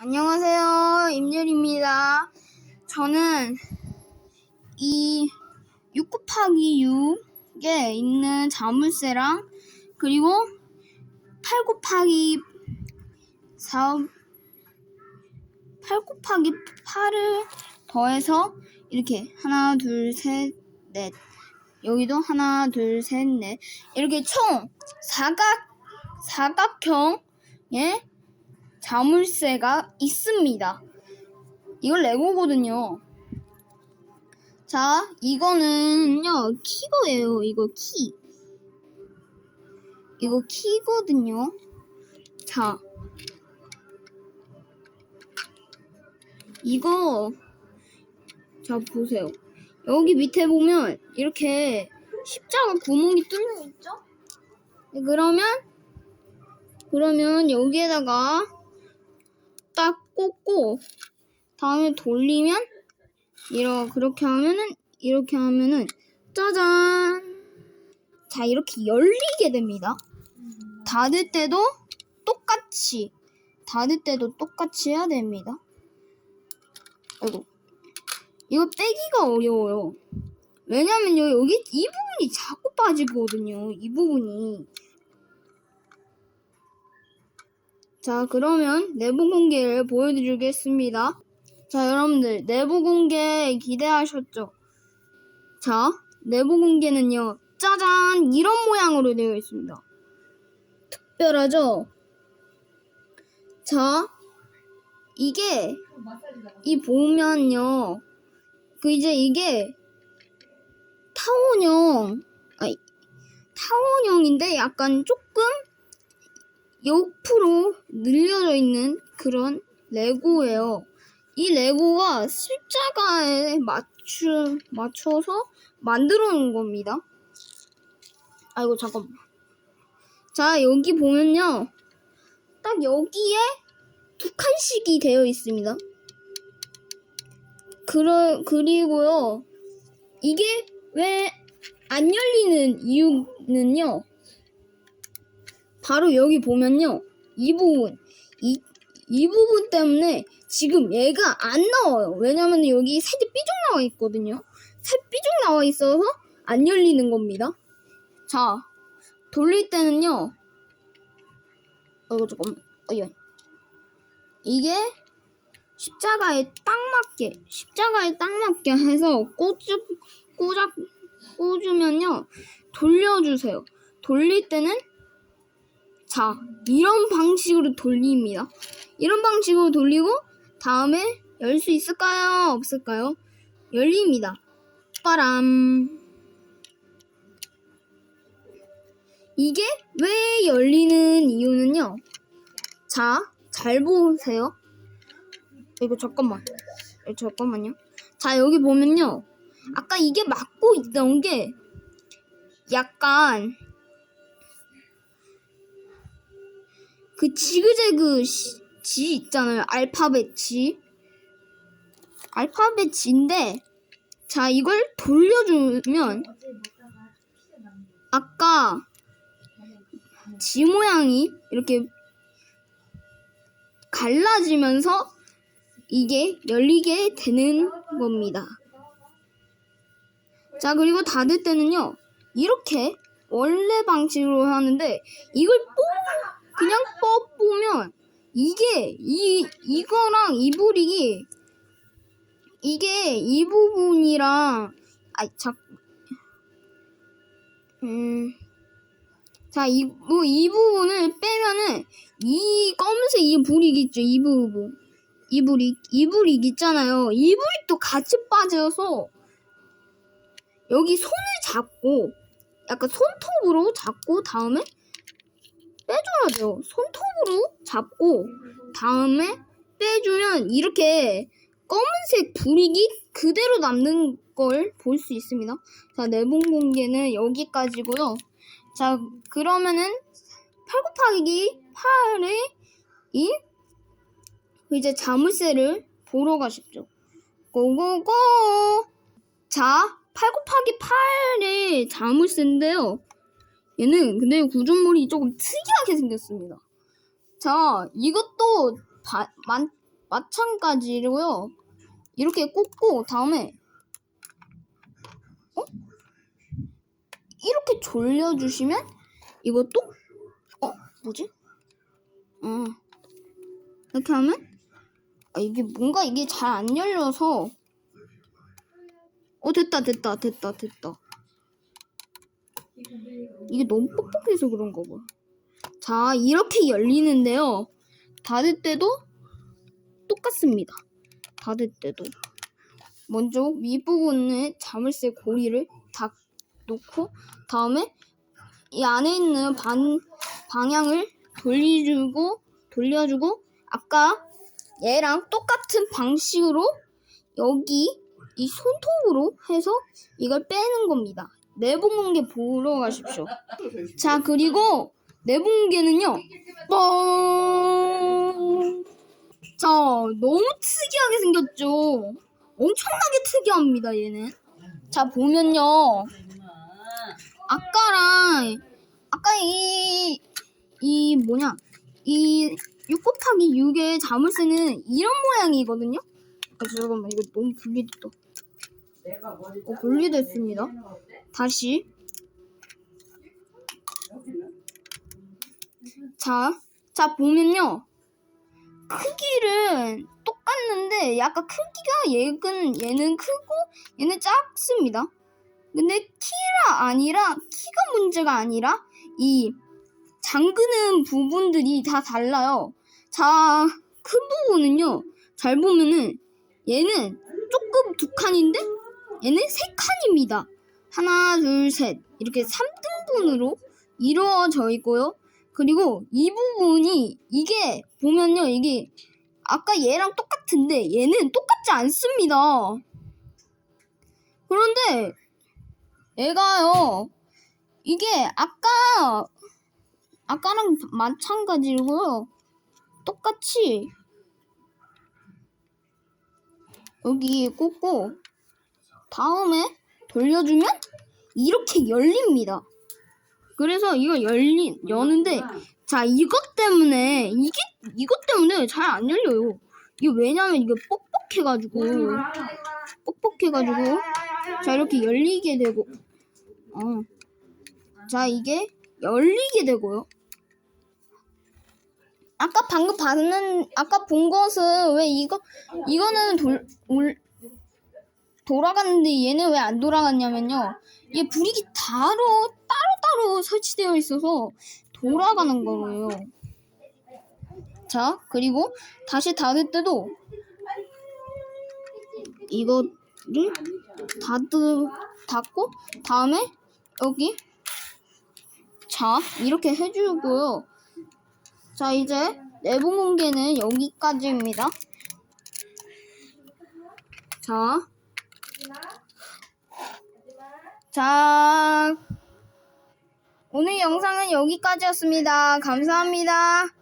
안녕하세요. 임율입니다. 저는 이 6 곱하기 6에 있는 자물쇠랑 그리고 8 곱하기 4, 8 곱하기 8을 더해서 이렇게 하나, 둘, 셋, 넷. 여기도 하나, 둘, 셋, 넷. 이렇게 총 사각, 사각형의 자물쇠가 있습니다. 이걸 레고거든요. 자, 이거는요, 키거예요. 이거 키. 이거 키거든요. 자. 이거, 자, 보세요. 여기 밑에 보면, 이렇게 십자가 구멍이 뚫려 있죠? 네, 그러면, 그러면 여기에다가 딱 꽂고 다음에 돌리면 이러 그렇게 하면은 이렇게 하면은 짜잔! 자 이렇게 열리게 됩니다. 닫을 때도 똑같이 닫을 때도 똑같이 해야 됩니다. 아이고. 이거 빼기가 어려워요. 왜냐면요 여기 이 부분이 자꾸 빠지거든요 이 부분이 자, 그러면 내부 공개를 보여드리겠습니다. 자, 여러분들, 내부 공개 기대하셨죠? 자, 내부 공개는요, 짜잔! 이런 모양으로 되어 있습니다. 특별하죠? 자, 이게, 이 보면요, 그 이제 이게 타원형, 아니, 타원형인데 약간 조금 옆으로 늘려져 있는 그런 레고예요. 이 레고가 십자가에 맞추, 맞춰서 만들어 놓은 겁니다. 아이고, 잠깐만. 자, 여기 보면요. 딱 여기에 두 칸씩이 되어 있습니다. 그러, 그리고요. 이게 왜 안 열리는 이유는요. 바로 여기 보면요. 이 부분. 이, 이 부분 때문에 지금 얘가 안 나와요. 왜냐면 여기 살이 삐죽 나와 있거든요. 살 삐죽 나와 있어서 안 열리는 겁니다. 자, 돌릴 때는요. 어이구, 잠깐만. 이게 십자가에 딱 맞게, 십자가에 딱 맞게 해서 꽂주, 꽂아, 꽂으면요. 돌려주세요. 돌릴 때는 자, 이런 방식으로 돌립니다. 이런 방식으로 돌리고 다음에 열 수 있을까요? 없을까요? 열립니다. 빠람. 이게 왜 열리는 이유는요. 자, 잘 보세요. 이거 잠깐만. 이거 잠깐만요. 자, 여기 보면요. 아까 이게 막고 있던 게 약간 그 지그재그 시- 지 있잖아요. 알파벳 지. 알파벳 지인데 자 이걸 돌려주면 아까 지 모양이 이렇게 갈라지면서 이게 열리게 되는 겁니다. 자 그리고 닫을 때는요 이렇게 원래 방식으로 하는데 이걸 뽑 그냥 뻗보면 이게 이 이거랑 이 부릭이 이게 이 부분이랑 아자 음. 자, 이, 뭐, 이 부분을 빼면은, 이 검은색 이 부릭 있죠, 이 부분. 이 부릭, 이 부릭 있잖아요. 이 부릭도 같이 빠져서, 여기 손을 잡고, 약간 손톱으로 잡고, 다음에 빼줘야 돼요. 손톱으로 잡고 다음에 빼주면 이렇게 검은색 불이기 그대로 남는 걸 볼 수 있습니다. 자, 내분 공개는 여기까지고요. 자, 그러면은 8 곱하기 8의 이 이제 자물쇠를 보러 가십시오. 고고고! 자, 8 곱하기 8의 자물쇠인데요. 얘는 근데 구조물이 조금 특이하게 생겼습니다. 자, 이것도 바, 만, 마찬가지로요. 이렇게 꽂고 다음에 어? 이렇게 졸려주시면 이것도 어 뭐지? 어 이렇게 하면 아, 이게 뭔가 이게 잘 안 열려서 어 됐다 됐다 됐다 됐다 이게 너무 뻑뻑해서 그런가 봐. 자 이렇게 열리는데요. 닫을 때도 똑같습니다. 닫을 때도 먼저 윗부분에 자물쇠 고리를 다 놓고 다음에 이 안에 있는 반 방향을 돌려주고 돌려주고 아까 얘랑 똑같은 방식으로 여기 이 손톱으로 해서 이걸 빼는 겁니다. 내분공개 보러 가십시오. 자 그리고 내분공개는요. 뻥. 자 너무 특이하게 생겼죠. 엄청나게 특이합니다 얘는. 자 보면요. 아까랑 아까 이 이 뭐냐 이 6 곱하기 6의 자물쇠는 이런 모양이거든요. 아, 잠깐만 이거 너무 분리됐다. 어, 분리됐습니다. 다시 자, 자 보면요 크기는 똑같는데 약간 크기가 얘는 얘는 크고 얘는 작습니다. 근데 키가 아니라 키가 문제가 아니라 이 잠그는 부분들이 다 달라요. 자, 큰 부분은요. 잘 보면은 얘는 조금 두 칸인데 얘는 세 칸입니다. 하나, 둘, 셋. 이렇게 3등분으로 이루어져 있고요. 그리고 이 부분이 이게 보면요. 이게 아까 얘랑 똑같은데 얘는 똑같지 않습니다. 그런데 얘가요. 이게 아까 아까랑 마찬가지로요. 똑같이 여기 꽂고 다음에 돌려주면 이렇게 열립니다. 그래서 이거 열리 여는데 자 이것 때문에 이게 이것 때문에 잘 안 열려요. 이게 왜냐면 이게 뻑뻑해가지고 뻑뻑해가지고 자 이렇게 열리게 되고 어. 자 이게 열리게 되고요. 아까 방금 봤는 아까 본 것은 왜 이거 이거는 돌 올, 돌아갔는데 얘는 왜 안 돌아갔냐면요. 얘 불이기 따로 따로따로 설치되어 있어서 돌아가는 거예요. 자, 그리고 다시 닫을 때도 이거를 닫을, 닫고 다음에 여기 자, 이렇게 해주고요. 자, 이제 내부 공개는 여기까지입니다. 자. 자. 오늘 영상은 여기까지였습니다. 감사합니다.